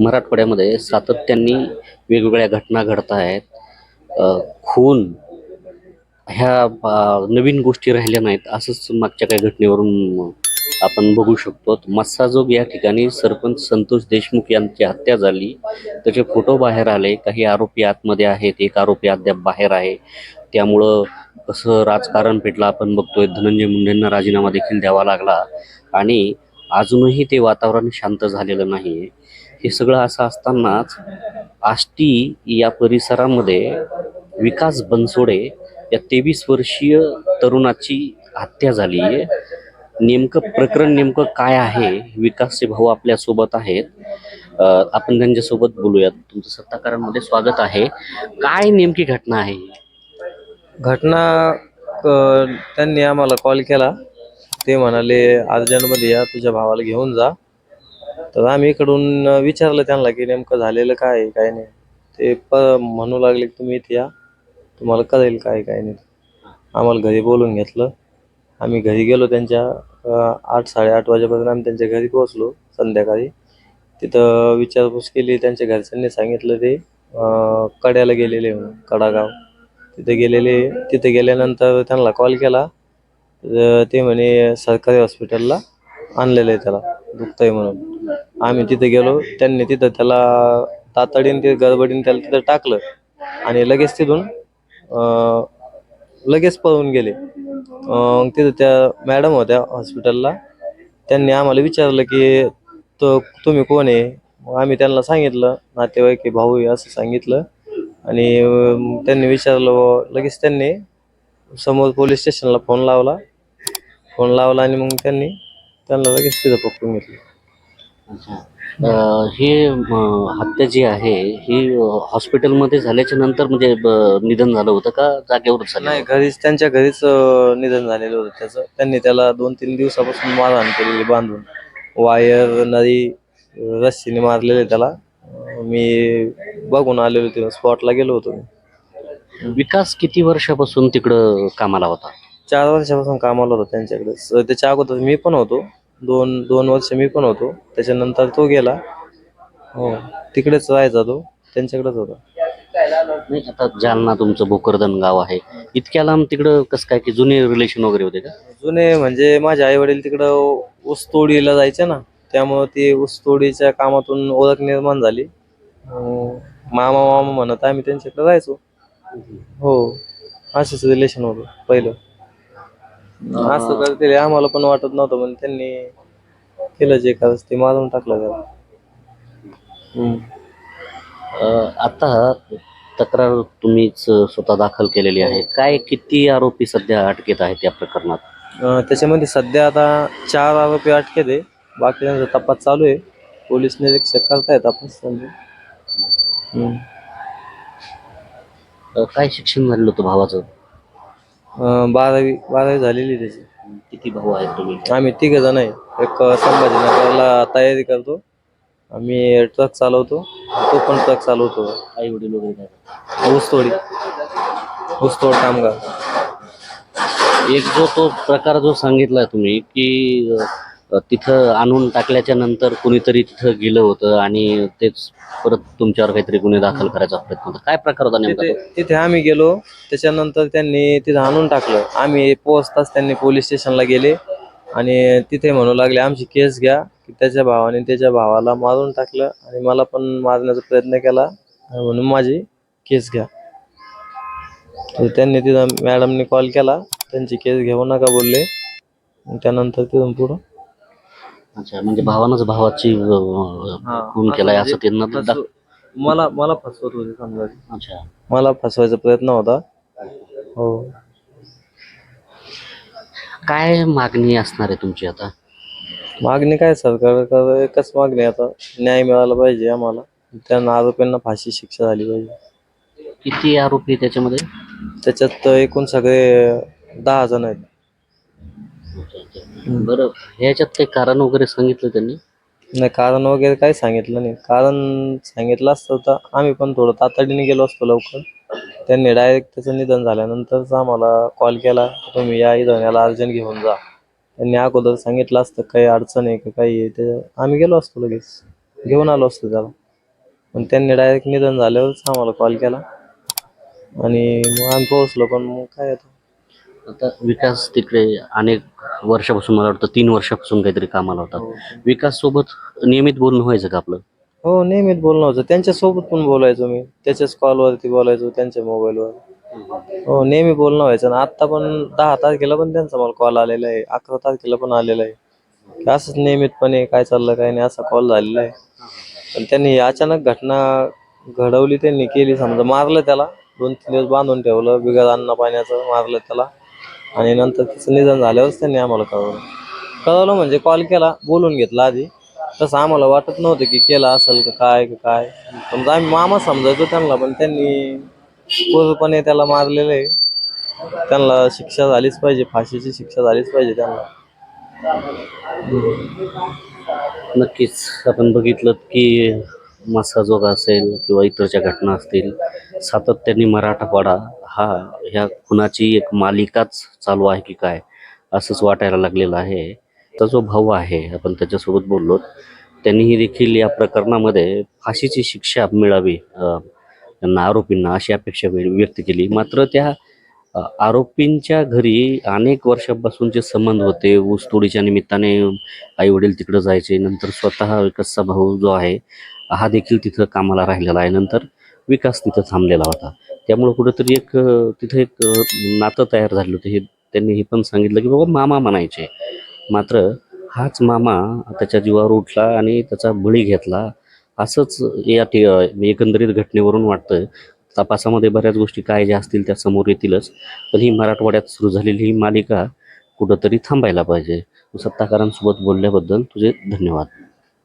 मराठवाड्यामध्ये सातत्याने वेगवेगळ्या घटना घडत आहेत. खून ह्या नवीन गोष्टी राहिल्या नाहीत असंच मागच्या काही घटनेवरून आपण बघू शकतो. मस्साजोग या ठिकाणी सरपंच संतोष देशमुख यांची हत्या झाली. त्याचे फोटो बाहेर आले. काही आरोपी आतमध्ये आहेत. एक आरोपी अद्याप बाहेर आहे. त्यामुळं कसं राजकारण पेटलं आपण बघतोय. धनंजय मुंडेंना राजीनामा देखील द्यावा लागला. आणि अजूनही ते वातावरण शांत झालेलं नाही हे सगळं असं असतानाच आष्टी या परिसरामध्ये विकास बनसोडे या तेवीस वर्षीय तरुणाची हत्या झाली आहे. नेमकं प्रकरण नेमकं काय आहे? विकासचे भाऊ आपल्यासोबत आहेत. आपण त्यांच्यासोबत बोलूयात. तुमचं सत्ताकारांमध्ये स्वागत आहे. काय नेमकी घटना आहे? घटना त्यांनी आम्हाला कॉल केला. ते म्हणाले अर्जंटमध्ये या तुझ्या भावाला घेऊन जा. तर आम्ही इकडून विचारलं त्यांना की नेमकं झालेलं काय आहे काय नाही. ते प म्हणू लागले की तुम्ही इथे या. तुम्हाला कळेल काय काय नाही. आम्हाला घरी बोलून घेतलं. आम्ही घरी गेलो त्यांच्या आठ साडेआठ वाजेपर्यंत आम्ही त्यांच्या घरी पोहोचलो संध्याकाळी. तिथं विचारपूस केली त्यांच्या घरच्यांनी सांगितलं ते कड्याला गेलेले म्हणून कडागाव. तिथे गेलेले तिथे गेल्यानंतर त्यांना कॉल केला. तर ते म्हणे सरकारी हॉस्पिटलला आणलेलं आहे त्याला दुखतंय म्हणून. आम्ही तिथे गेलो त्यांनी तिथं त्याला तातडीने ते गडबडीने त्याला तिथं टाकलं आणि लगेच तिथून लगेच पळून गेले. तिथं त्या मॅडम होत्या हॉस्पिटलला त्यांनी आम्हाला विचारलं की तो तुम्ही कोण आहे? मग आम्ही त्यांना सांगितलं नातेवाईक आहे भाऊ आहे असं सांगितलं. आणि त्यांनी विचारलं लगेच त्यांनी समोर पोलीस स्टेशनला फोन लावला. फोन लावला आणि मग त्यांनी त्यांना लगेच तिथं पकडून घेतलं. अ, हे हत्या जी आहे ही हॉस्पिटलमध्ये झाल्याच्यानंतर म्हणजे निधन झालं होतं का? जागेवरच झालं नाही घरीच त्यांच्या घरीच अं, निधन झालेलं होतं त्याचं. त्यांनी त्याला दोन तीन दिवसापासून मारहाण केलेली बांधून. वायर नदी अं, रस्सीने मारलेले त्याला. अं, मी बघून आलेलो तिथं स्पॉटला गेलो होतो मी. विकास किती वर्षापासून तिकडं कामाला होता? चार वर्षापासून कामाला होतो त्यांच्याकडे. स- त्याच्या अगोदर मी पण होतो. दोन दोन वर्ष मी पण होतो. त्याच्यानंतर तो गेला. हो तिकडेच राहायचा तो. त्यांच्याकडेच होता. नाही आता जालना तुमचं भोकरदन गाव आहे. इतक्या लांब तिकडं कसं काय की जुने रिलेशन वगैरे होते का? जुने म्हणजे माझे आई वडील तिकडं ऊसतोडीला जायचे ना. त्यामुळं ते ऊसतोडीच्या कामातून ओळख निर्माण झाली. अं, मामा मामा म्हणत आम्ही त्यांच्याकडे जायचो हो असंच रिलेशन होतं पहिलं. असं करते आम्हाला पण वाटत नव्हतं पण त्यांनी केलं जे करायचं ते मारून टाकलं त्याला हम्म. अ, आता तक्रार तुम्हीच स्वतः दाखल केलेली आहे. काय किती आरोपी सध्या अटकेत आहेत या प्रकरणात? अं, त्याच्यामध्ये सध्या आता चार आरोपी अटकेत आहे. बाकी त्यांचा तपास चालू आहे. पोलीस निरीक्षक करतायत तपास. हम्म. अ, काय शिक्षण झालेलं होतं भावाचं? अं, बारावी बारावी झालेली त्याची. किती भाऊ आहेत तुम्ही? आम्ही तिघ जण आहे. एक संभाजीनगरला तयारी करतो. आम्ही ट्रक चालवतो. तो पण ट्रक चालवतो. आई वडील वगैरे काय करतात? ऊसतोडी. ऊसतोड कामगार. एक जो तो प्रकार जो सांगितलाय तुम्ही की अ, तिथं आणून टाकल्याच्या नंतर कुणीतरी तिथं गेलं होतं आणि तेच परत तुमच्यावर काहीतरी गुन्हे दाखल करायचा प्रयत्न होता. काय प्रकार होता नेमका तिथे तो? तिथे आम्ही गेलो. त्याच्यानंतर त्यांनी तिथं आणून टाकलं. आम्ही पोहोचताच त्यांनी पोलीस स्टेशनला गेले आणि तिथे म्हणू लागले आमची केस घ्या की त्याच्या भावाने त्याच्या भावाला मारून टाकलं आणि मला पण मारण्याचा प्रयत्न केला म्हणून माझी केस घ्या. तर त्यांनी तिथं मॅडमने कॉल केला. त्यांची केस घेऊ नका बोलले. मग त्यानंतर तिथून पुढं अच्छा म्हणजे भावानंच भावाची खून केलाय असं त्यांना दा- फसव- मला मला फसवत होते समजा. अच्छा. मला फसवायचा प्रयत्न होता. हो. काय मागणी असणार आहे तुमची आता? मागणी काय सरकार एकच मागणी आहे आता. न्याय मिळाला पाहिजे आम्हाला. त्यांना आरोपींना फाशी शिक्षा झाली पाहिजे. किती आरोपी त्याच्यामध्ये? त्याच्यात एकूण सगळे दहा जण आहेत. बरं ह्याच्यात काही कारण वगैरे सांगितलं त्यांनी? नाही कारण वगैरे काही सांगितलं नाही. कारण सांगितलं असतं तर आम्ही पण थोडं तातडीने गेलो असतो लवकर. त्यांनी डायरेक्ट त्याचं निधन झाल्यानंतरच आम्हाला कॉल केला तुम्ही या इथं याला अर्जंट घेऊन जा. त्यांनी अगोदर सांगितलं असतं काही अडचण आहे का काही आहे? ते आम्ही गेलो असतो लगेच. घेऊन आलो असतो त्याला. पण त्यांनी डायरेक्ट निधन झाल्यावरच आम्हाला कॉल केला. आणि मग आम्ही पोहोचलो पण मग काय आता? आता विकास तिकडे अनेक वर्षापासून मला वाटतं तीन वर्षापासून काहीतरी कामाला होता. विकास सोबत नियमित बोलणं व्हायचं का आपलं? हो नेहमीच बोलणं होतं त्यांच्यासोबत पण बोलायचो मी. त्याच्याच कॉलवरती बोलायचो त्यांच्या मोबाईलवर हो नेहमी बोलणं व्हायचं. ना आत्ता पण दहा तारखेला पण त्यांचा मला कॉल आलेला आहे. अकरा तारखेला पण आलेला आहे. असंच नियमितपणे काय चाललं काय नाही असा कॉल झालेला आहे. पण त्यांनी अचानक घटना घडवली त्यांनी केली. समजा मारलं त्याला. दोन तीन दिवस बांधून ठेवलं बिगर अन्न पाण्याचं मारलं त्याला. आणि नंतर तिचं निधन झाल्यावरच त्यांनी आम्हाला कळवलं. कळवलं म्हणजे कॉल केला बोलून घेतला आधी. तसं आम्हाला वाटत नव्हतं की केलं असेल का काय का काय. पण आम्ही मामा समजायचो त्यांना पण त्यांनी पूर्णपणे त्याला मारलेलं आहे. त्यांना शिक्षा झालीच पाहिजे फाशीची शिक्षा झालीच पाहिजे त्यांना. नक्कीच. आपण बघितलं की मासाजोग असेल किंवा इतरच्या घटना असतील सातत्याने मराठवाडा हा ह्या खुनाची एक मालिकाच चालू आहे की काय असंच वाटायला लागलेलं आहे. तर जो भाऊ आहे आपण त्याच्यासोबत बोललो त्यांनीही देखील या प्रकरणामध्ये फाशीची शिक्षा मिळावी त्यांना आरोपींना अशी अपेक्षा व्यक्त केली. मात्र त्या आरोपींच्या घरी अनेक वर्षापासूनचे संबंध होते ऊसतोडीच्या निमित्ताने आई वडील तिकडं जायचे नंतर स्वतः विकासचा भाऊ जो आहे हा देखील तिथं कामाला राहिलेला आहे. नंतर विकास तिथं थांबलेला होता. त्यामुळं कुठंतरी एक तिथं एक नातं तयार झालं होतं. हे त्यांनी हे पण सांगितलं की बाबा मामा म्हणायचे. मात्र हाच मामा त्याच्या जीवावर उठला आणि त्याचा बळी घेतला. असंच या ठि एकंदरीत घटनेवरून वाटतं तपासामध्ये बऱ्याच गोष्टी काय ज्या असतील त्या समोर येतीलच. पण ही मराठवाड्यात सुरू झालेली ही मालिका कुठंतरी थांबायला पाहिजे. सत्ताकारांसोबत बोलल्याबद्दल तुझे धन्यवाद.